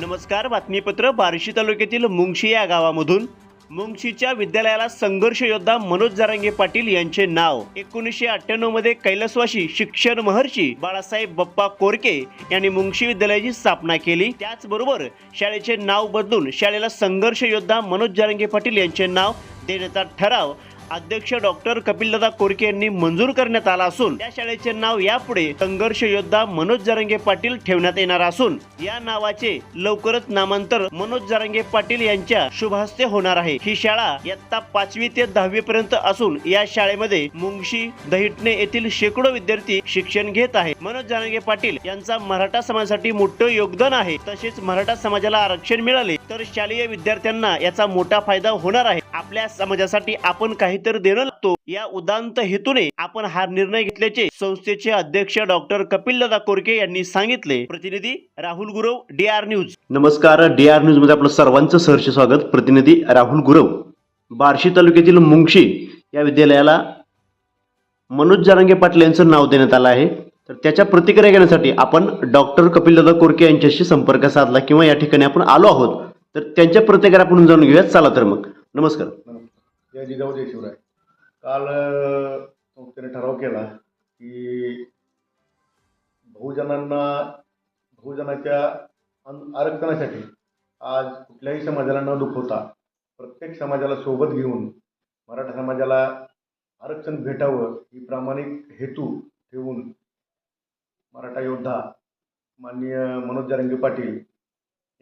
नमस्कार बातमीपत्र बार्शी तालुक्यातील मुंगशी या गावामधून. मुंगशीच्या विद्यालयाला संघर्ष योद्धा मनोज जारांगे पाटील यांचे नाव. एकोणीसशे अठ्ठ्याण्णवमध्ये कैलासवाशी शिक्षण महर्षी बाळासाहेब बप्पा कोरके यांनी मुंगशी विद्यालयाची स्थापना केली. त्याचबरोबर शाळेचे नाव बदलून शाळेला संघर्ष योद्धा मनोज जारांगे पाटील यांचे नाव देण्याचा ठराव अध्यक्ष डॉक्टर कपिलदादा कोरके यांनी मंजूर करण्यात आला असून त्या शाळेचे नाव यापुढे संघर्ष योद्धा मनोज जरांगे पाटील ठेवण्यात येणार असून या नावाचे लवकरच नामांतर मनोज जरांगे पाटील यांच्या शुभहस्ते होणार आहे. ही शाळा इयत्ता पाचवी ते दहावी पर्यंत असून या शाळेमध्ये मुंगशी दहिटणे येथील शेकडो विद्यार्थी शिक्षण घेत आहे मनोज जरांगे पाटील यांचा मराठा समाजासाठी मोठं योगदान आहे. तसेच मराठा समाजाला आरक्षण मिळाले तर शालेय विद्यार्थ्यांना याचा मोठा फायदा होणार आहे. आपल्या समाजासाठी आपण काहीतरी देणं लागतो. या उदांत हेतूने आपण हा निर्णय घेतल्याचे संस्थेचे अध्यक्ष डॉक्टर कपिल दादा कोरके यांनी सांगितले. प्रतिनिधी Rahul Gurav D R news. नमस्कार. डी आर न्यूजमध्ये आपलं सर्वांचं सहर्ष स्वागत. प्रतिनिधी राहुल गुरव बार्शी तालुक्यातील मुंगशी या विद्यालयाला मनोज जारंगे पाटील यांचं नाव देण्यात आलं आहे. तर त्याच्या प्रतिक्रिया घेण्यासाठी आपण डॉक्टर कपिलदादा कोरके यांच्याशी संपर्क साधला किंवा या ठिकाणी आपण आलो आहोत. तर त्यांच्या प्रतिक्रिया आपण जाणून घेऊयात. चला तर मग. नमस्कार. जय जिजाऊ जय शिवराय. काल संस्थेने ठराव केला की बहुजनांना बहुजनाच्या अन- आरक्षणासाठी आज कुठल्याही समाजाला न दुखवता प्रत्येक समाजाला सोबत घेऊन मराठा समाजाला आरक्षण भेटावं ही प्रामाणिक हेतू ठेवून मराठा योद्धा माननीय मनोज जारंगे पाटील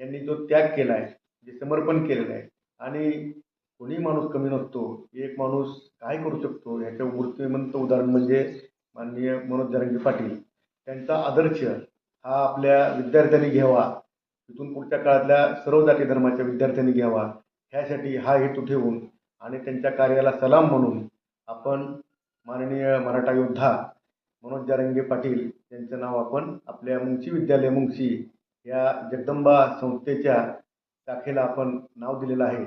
यांनी जो त्याग केला आहे जे समर्पण केलेलं आहे आणि कोणी माणूस कमी नसतो एक माणूस काय करू शकतो? ह्याचं मूर्तिमंत उदाहरण म्हणजे माननीय मनोज जरंगे पाटील. त्यांचा आदर्श हा आपल्या विद्यार्थ्यांनी घ्यावा. तिथून पुढच्या काळातल्या सर्व जाती धर्माच्या विद्यार्थ्यांनी घ्यावा. ह्यासाठी हा हेतू ठेवून आणि त्यांच्या कार्याला सलाम म्हणून आपण माननीय मराठा योद्धा मनोज जारंगे पाटील यांचं नाव आपण आपल्या मुंशी विद्यालय मुंशी या जगदंबा संस्थेच्या शाखेला आपण नाव दिलेलं आहे.